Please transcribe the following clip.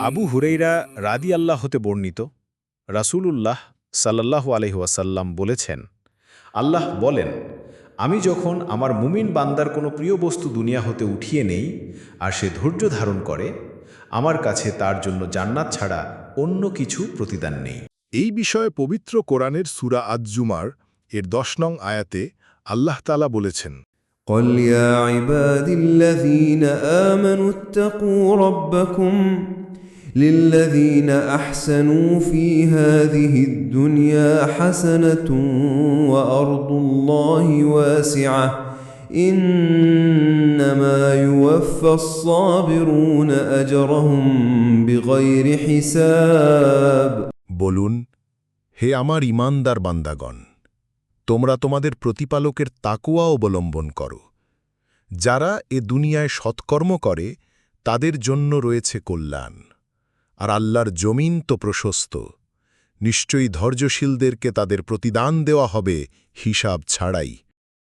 আবু হুরেইরা রাদি আল্লাহ হতে বর্ণিত রাসূলুল্লাহ সাল্লাল্লাহু আলহি ওয়াসাল্লাম বলেছেন আল্লাহ বলেন আমি যখন আমার মুমিন বান্দার কোনো প্রিয় বস্তু দুনিয়া হতে উঠিয়ে নেই আর সে ধৈর্য ধারণ করে আমার কাছে তার জন্য জান্নাত ছাড়া অন্য কিছু প্রতিদান নেই। এই বিষয়ে পবিত্র কোরআনের সুরা আজ্জুমার এর দশ নং আয়াতে আল্লাহ তালা বলেছেন قل يا عبادي الذين آمنوا اتقوا ربكم للذين أحسنوا في هذه الدنيا حسنة وأرض الله واسعة إنما يوفى الصابرون أجرهم بغير حساب বলুন হে আমার ইমানদার বান্দাগণ তোমরা তোমাদের প্রতিপালকের তাকুয়া অবলম্বন করো। যারা এ দুনিয়ায় সৎকর্ম করে, তাদের জন্য রয়েছে কল্যাণ। আর আল্লাহর জমিন তো প্রশস্ত। নিশ্চয়ই ধৈর্যশীলদেরকে তাদের প্রতিদান দেওয়া হবে হিসাব ছাড়াই।